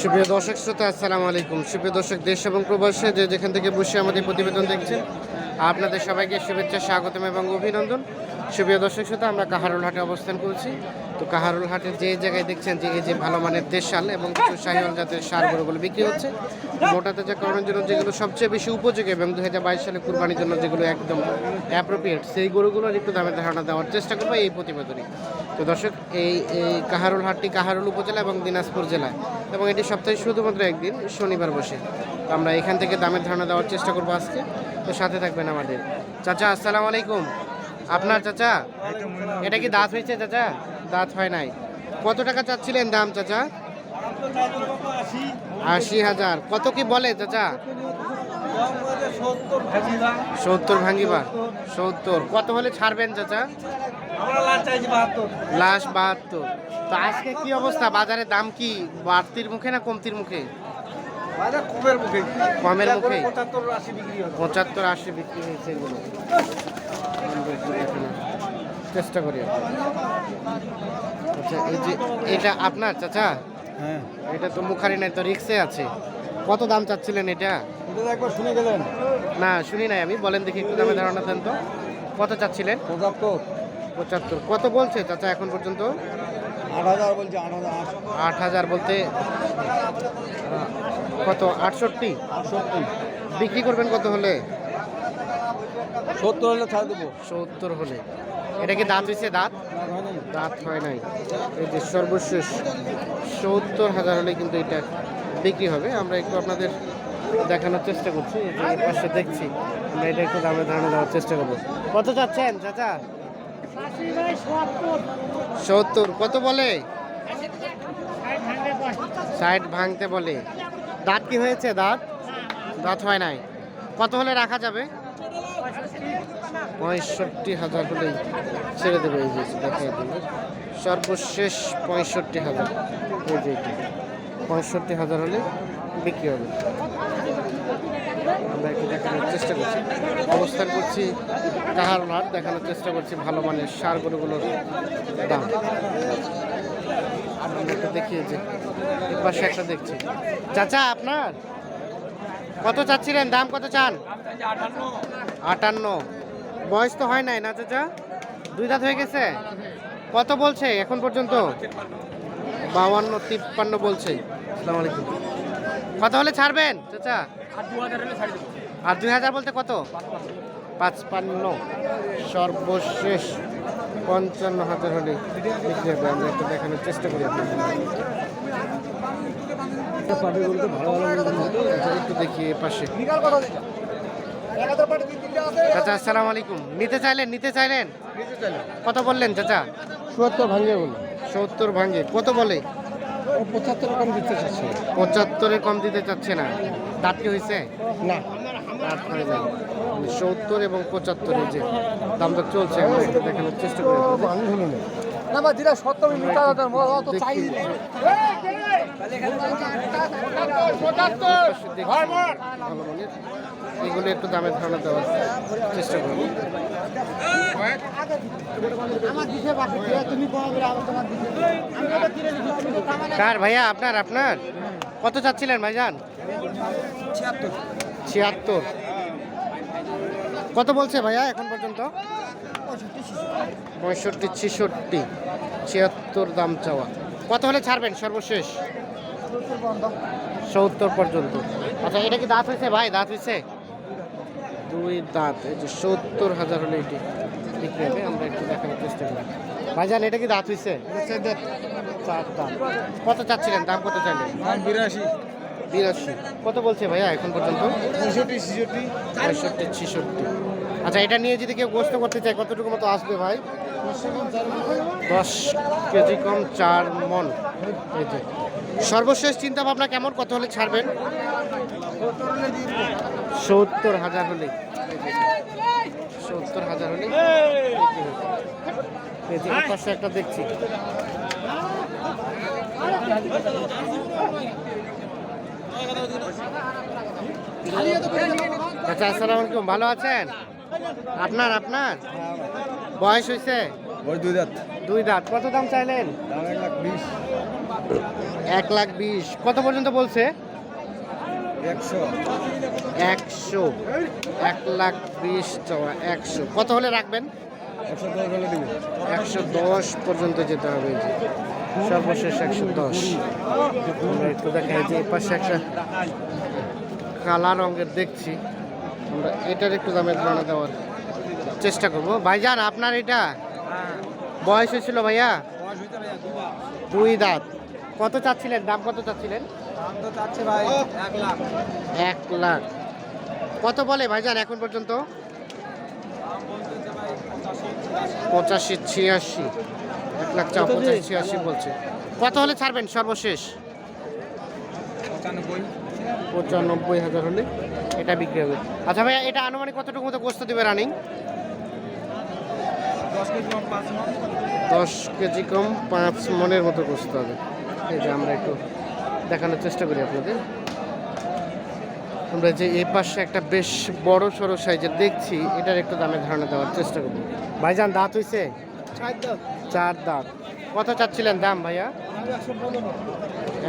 সুপ্রিয় দর্শক শ্রোতা, আসসালামু আলাইকুম। সুপ্রিয় দর্শক, দেশ এবং প্রবাসে যে যেখান থেকে বসে আমাদের প্রতিবেদন দেখছেন, আপনাদের সবাইকে শুভেচ্ছা, স্বাগতম এবং অভিনন্দন। সুপ্রিয় দর্শক শ্রোতা, আমরা কাহারুল হাটে অবস্থান করছি। তো কাহারুল হাটের যে জায়গায় দেখছেন যে এই যে ভালো মানের দেশাল এবং কিছু শাহিওয়াল জাতের সার গরুগুলো বিক্রি হচ্ছে মোটাতে যে করানোর জন্য যেগুলো সবচেয়ে বেশি উপযোগী এবং দু হাজার বাইশ সালে কুরবানির জন্য যেগুলো একদম অ্যাপ্রোপ্রিয়েট সেই গরুগুলোর একটু দামের ধারণা দেওয়ার চেষ্টা করব এই প্রতিবেদনে। তো দর্শক, এই এই কাহারুল হাটটি কাহারুল উপজেলা এবং দিনাজপুর জেলায় এবং এটি সপ্তাহে শুধুমাত্র একদিন, শনিবার বসে। তো আমরা এখান থেকে দামের ধারণা দেওয়ার চেষ্টা করব আজকে। তো সাথে থাকবেন আমাদের। চাচা, আসসালামু আলাইকুম। আপনার চাচা? এটা কি দাঁত হয়েছে চাচা? দাঁত হয় নাই। কত টাকা চাচ্ছিলেন দাম চাচা? আশি হাজার। কত কি বলে চাচা? সত্তর ভাঙ্গিবা সত্তর। কত হলে ছাড়বেন চাচা? লাস্ট বাহাত্তর। তো আজকে কি অবস্থা? বাজারে দাম কি? বাড়তির মুখে না কমতির মুখে? কমের মুখে। কমের মুখে। পঁচাত্তর আশি বিক্রি হয়েছে এগুলো। চেষ্টা করি আচ্ছা এই যে এটা আপনার চাচা? হ্যাঁ। এটা তো মুখারি নাই তো রিক্সে আছে। কত দাম চাচ্ছিলেন এটা? এটা একবার শুনে গেলেন। না শুনি নাই আমি। বলেন দেখি একটু দামে ধারণা দেন তো। কত চাচ্ছিলেন? পঁচাত্তর। পঁচাত্তর। কত বলছে চাচা এখন পর্যন্ত? আট হাজার বলছে আট হাজার আট হাজার বলতে কত আটষট্টি? আটষট্টি। বিক্রি করবেন কত হলে? সত্তর হলে ছাড় দেবো। সত্তর হলে। এটা কি দাঁত হয়েছে দাঁত? দাঁত হয় নাই। এই যে সর্বশেষ সত্তর হাজার হলে কিন্তু এটা বিক্রি হবে। আমরা একটু আপনাদের দেখানোর চেষ্টা করছি এই পাশে দেখছি। আমরা এটা একটু দামে ধারণা দেওয়ার চেষ্টা করব। কত চাচ্ছেন চাচা? সত্তর, কত বলে? সাইড ভাঙতে বলে। দাঁত কি হয়েছে? দাঁত? দাঁত হয় নাই। কত হলে রাখা যাবে? পঁয়ষট্টি হাজার হলেই ছেড়ে দেবে এই যে দেবে সর্বশেষ পঁয়ষট্টি হাজার। এই যে পঁয়ষট্টি হাজার হলে বিক্রি হবে। আমরা একটু দেখানোর চেষ্টা করছি। অবস্থান করছি কাহারনার দেখানোর চেষ্টা করছি ভালো মানের সার গরুগুলোর দাম। একটা দেখিয়ে যে পাশে একটা দেখছি। চাচা, আপনার? কত চাচ্ছিলেন? দাম কত চান? আটান্ন। বয়স তো হয় নাই না চাচা? দুই দাঁত হয়ে গেছে? কত বলছে এখন পর্যন্ত? বাউান্ন, তিপ্পান্ন বলছে। আসসালামু আলাইকুম। কত হলে ছাড়বেন চাচা? আর দুই হাজার বলতে কত? পাঁচপান্ন। সর্বশেষ পঞ্চান্ন হাজার হলে বিক্রি হবে। আমরা একটু দেখানোর চেষ্টা করি একটু দেখি পাশে। চাচা আসসালামু আলাইকুম। নিতে চাইলেন নিতে চাইলেন? কত বললেন চাচা? চুয়াত্তর ভাঙিয়ে বলো সত্তর ভাঙে কত বলে? ও পঁচাত্তর কম দিতে চাচ্ছে। পঁচাত্তরে কম দিতে চাচ্ছে না। দাঁত কি হয়েছে? না। দাঁত মানে সত্তর এবং পঁচাত্তর যে দামটা চলছে আমরা দেখানোর চেষ্টা করি না বা যেটা সত্তর অত চাই। এগুলো একটু দামের ধারণা দেওয়ার চেষ্টা করব। কার ভাইয়া? আপনার আপনার? কত চাচ্ছিলেন ভাইজান? ছিয়াত্তর। কত বলছে ভাইয়া এখন পর্যন্ত? পঁয়ষট্টি, ছেষট্টি। ছিয়াত্তর দাম চাওয়া। কত হলে ছাড়বেন সর্বশেষ? সত্তর পর্যন্ত। আচ্ছা এটা কি দাঁত হয়েছে ভাই? দাঁত হয়েছে? দুই দাঁত এই যে সত্তর হাজার হলে এটি ঠিক হবে আমরা একটু দেখানোর চেষ্টা করি। ভাইজান এটা কি দাঁত হয়েছে? চার দাঁত। কত চাচ্ছিলেন? দাম কত চাইলেন? বিরাশি। বিরাশি। কত বলছে ভাইয়া এখন পর্যন্ত? পঁয়ষট্টি ছেষট্টি। পঁয়ষট্টি ছেষট্টি। আচ্ছা এটা নিয়ে যদি কেউ গোস্ত করতে চায় কতটুকু মতো আসবে ভাই? দশ কেজি কম চার মন এই যে সর্বশেষ চিন্তা ভাবনা কেমন? কত হলে ছাড়বেন? সত্তর হাজার হলে। সত্তর হাজার হলে। পাশে একটা দেখছি। আচ্ছা আসসালামু আলাইকুম। ভালো আছেন? আপনার আপনার? বয়স হয়েছে দুই দাঁত। দুই দাঁত। কত দাম চাইলেন? এক লাখ বিশ। এক লাখ বিশ। কত পর্যন্ত বলছে? একশো। একশো। এক লাখ বিশ চাওয়া একশো। কত হলে রাখবেন? একশো দশ পর্যন্ত যেতে হবে যে। সর্বশেষ একশো দশ। আমরা একটু দেখাই যে পাশে একটা কালা রঙের দেখছি। আমরা এটার একটু দামের ধারণা দেওয়ার চেষ্টা করব। ভাইজান আপনার এটা? বয়স হয়েছিল ভাইয়া? দুই দাঁত। কত চাচ্ছিলেন? দাম কত চাচ্ছিলেন? তো চাচ্ছে ভাই এক লাখ। এক লাখ। কত বলে ভাইজান এখন পর্যন্ত? পঁচাশি ছিয়াশি। এক লাখ চা পঁচাশি ছিয়াশি বলছে। কত হলে ছাড়বেন সর্বশেষ? পঁচানব্বই। পঁচানব্বই হাজার হলে এটা বিক্রি হবে। আচ্ছা ভাইয়া এটা আনুমানিক কতটুকু মতো গোস্ত দেবে রানিং? দশ কেজি কম পাঁচ দশ কেজি কম পাঁচ মনের মতো গোস্ত হবে। এই যে আমরা একটু দেখানোর চেষ্টা করি আপনাদের। আমরা যে এই পাশে একটা বেশ বড় সড়ো সাইজের দেখছি এটার একটু দামে ধারণা দেওয়ার চেষ্টা করব। ভাইজান দাঁত হয়েছে চার দাঁত। কত চাচ্ছিলেন দাম ভাইয়া?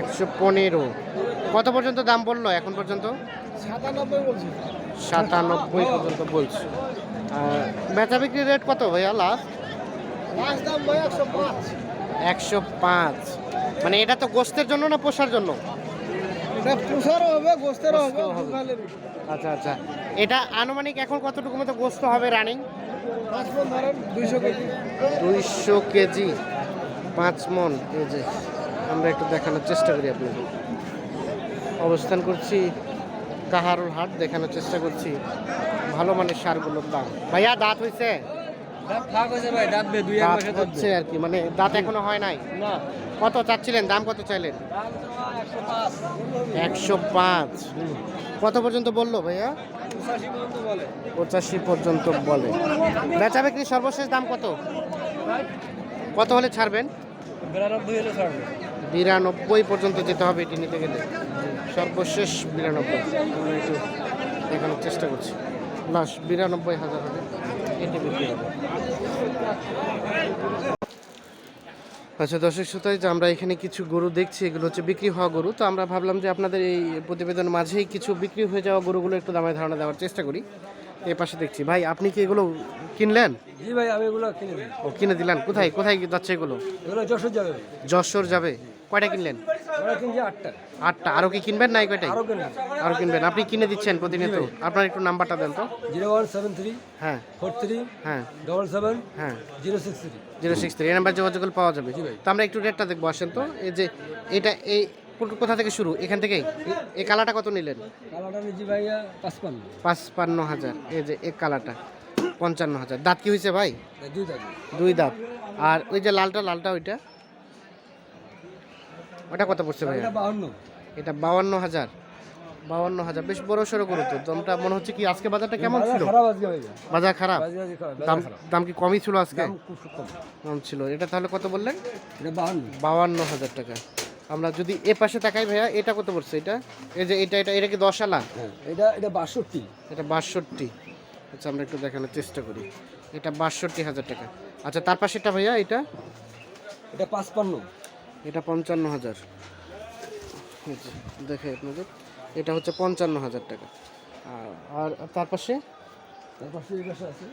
একশো পনেরো। কত পর্যন্ত দাম বলল এখন পর্যন্ত? সাতানব্বই সাতানব্বই পর্যন্ত বলছে। আর বেচা বিক্রি রেট কত ভাইয়া লাস্ট একশো পাঁচ। মানে এটা তো গোস্তের জন্য না পোষার জন্য। আচ্ছা আচ্ছা। এটা আনুমানিক এখন কতটুকু মতো গোস্ত হবে রানিং? পাঁচ ধরেন দুইশো কেজি। পাঁচ মন এই যে আমরা একটু দেখানোর চেষ্টা করি আপনাদের। অবস্থান করছি কাহারুল হাট দেখানোর চেষ্টা করছি ভালো মানের সারগুলোর দাম। ভাইয়া দাঁত হয়েছে হচ্ছে আর কি মানে দাঁত এখনও হয় নাই? কত চাচ্ছিলেন? দাম কত চাইলেন? একশো পাঁচ। কত পর্যন্ত বলল ভাইয়া? পঁচাশি পর্যন্ত বলে। পঁচাশি বেচা বিক্রি সর্বশেষ দাম কত? কত হলে ছাড়বেন? বিরানব্বই পর্যন্ত যেতে হবে এটি নিতে গেলে। সর্বশেষ বিরানব্বই। দেখানোর চেষ্টা করছি। লাস্ট বিরানব্বই হাজার হবে। বিক্রি হবে। আচ্ছা দর্শক শ্রোতায় যে আমরা এখানে কিছু গরু দেখছি এগুলো হচ্ছে বিক্রি হওয়া গরু। তো আমরা ভাবলাম যে আপনাদের এই প্রতিবেদনের মাঝেই কিছু বিক্রি হয়ে যাওয়া গরুগুলো একটু দামে ধারণা দেওয়ার চেষ্টা করি। এ পাশে দেখছি। ভাই আপনি কি এগুলো কিনলেন? জি ভাই আমি এগুলো কিনে ও কিনে দিলেন। কোথায় কোথায় যাচ্ছে এগুলো? এগুলো যশোর যাবে। যশোর যাবে। কয়টা কিনলেন? আটটা। আটটা। আরও কি কিনবেন নাই কয়টাই? আরও কিনবেন। আপনি কিনে দিচ্ছেন প্রতিনিয়ত। আপনার একটু নাম্বারটা দেন তো। জিরো ওয়ান সেভেন থ্রি হ্যাঁ। ফোর থ্রি হ্যাঁ। ডবল সেভেন হ্যাঁ। Zero six three. Zero six three. এই নাম্বার যোগাযোগ পাওয়া যাবে। তো আমরা একটু রেটটা দেখব। আসেন তো। এই যে এটা এই কোথা থেকে শুরু? এখান থেকেই এই কালারটা কত নিলেন? কালারটা নিচ্ছি ভাইয়া পাঁচপান্ন। পাঁচপান্ন হাজার। এই যে এই কালারটা পঞ্চান্ন হাজার। দাঁত কি হয়েছে ভাই? দুই দাবি দুই দাঁত। আর ওই যে লালটা লালটা ওইটা? ওটা কত পড়ছে ভাই এটা বাউান্ন হাজার। বাউান্ন হাজার। বেশ বড় সড়ো করো তো দামটা মনে হচ্ছে কি আজকে বাজারটা কেমন ছিল? বাজার খারাপ? দাম দাম কি কমই ছিল আজকে? কম। ছিল। এটা তাহলে কত বললেন? বাউান্ন হাজার টাকা। আমরা যদি এ পাশে তাকাই ভাইয়া এটা কত পড়ছে এটা? এই যে এটা এটা এটা কি দশ আলা হ্যাঁ এটা এটা বাষট্টি। এটা বাষট্টি। আচ্ছা আমরা একটু দেখানোর চেষ্টা করি। এটা বাষট্টি হাজার টাকা। আচ্ছা তার পাশেটা ভাইয়া এটা? এটা পাঁচপান্ন। এটা পঞ্চান্ন হাজার দেখে আপনাদের। এটা হচ্ছে পঞ্চান্ন হাজার টাকা। আর- তার পাশে? আছে।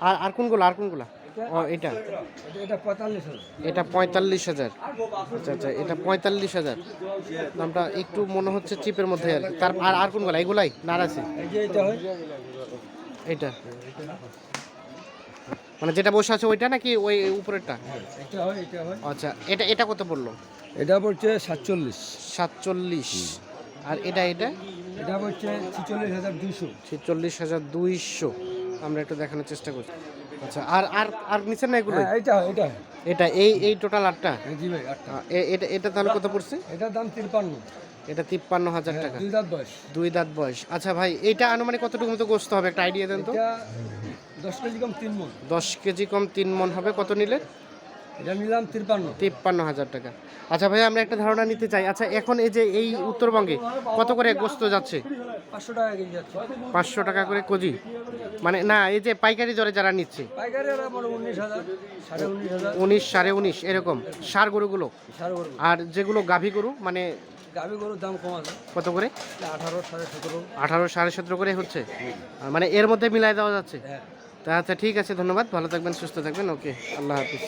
আর আর কোনগুলো আর কোনগুলো? ও এটা। এটা পঁয়তাল্লিশ হাজার। আচ্ছা আচ্ছা এটা পঁয়তাল্লিশ হাজার। দামটা একটু মনে হচ্ছে চিপের মধ্যে আর কি। তার আর আর কোনগুলো? এগুলাই? না আছে? এটা মানে যেটা বসে আছে ওইটা নাকি ওই উপরেরটা? এটা হয় এটা হয়। আচ্ছা এটা এটা কত পড়ল? এটা পড়ছে সাতচল্লিশ। সাতচল্লিশ। আর এটা এটা? এটা পড়ছে ছিচল্লিশ হাজার দুইশো। ছেচল্লিশ হাজার দুইশো। আমরা একটু দেখানোর চেষ্টা করছি। আচ্ছা আর আর আর নিচে না এগুলো হ্যাঁ এটা এটা। এটা এই এই টোটাল আটটা? হ্যাঁ, জি ভাই আটটা। এটা এটা তাহলে কত পড়ছে? এটার দাম তিরপান্ন এটা তিপ্পান্ন হাজার হ্যাঁ, টাকা। দুই দাঁত বয়স। দুই দাঁত বয়স। আচ্ছা ভাই এইটা আনুমানিক কতটুকু মতো গোস্ত হবে? একটা আইডিয়া দেন তো। এটা দশ কেজি কম তিন মন। দশ কেজি কম তিন মন হবে কত নিলে এটা নিলাম তিরপান্ন তিপ্পান্ন হাজার টাকা। আচ্ছা ভাই আমরা একটা ধারণা নিতে চাই। আচ্ছা এখন এই যে এই উত্তরবঙ্গে কত করে গোস্ত যাচ্ছে? পাঁচশো টাকা কেজি যাচ্ছে। পাঁচশো টাকা করে কেজি? মানে না এই যে পাইকারি দরে যারা নিচ্ছে। উনিশ সাড়ে উনিশ এরকম। সার গরুগুলো? আর যেগুলো গাভী গরু মানে দাম কত করে? আঠারো সাড়ে সতেরো। আঠারো সাড়ে সতেরো করে হচ্ছে। মানে এর মধ্যে মিলাই দেওয়া যাচ্ছে। হ্যাঁ। তা আচ্ছা ঠিক আছে ধন্যবাদ। ভালো থাকবেন সুস্থ থাকবেন। ওকে আল্লাহ হাফিজ।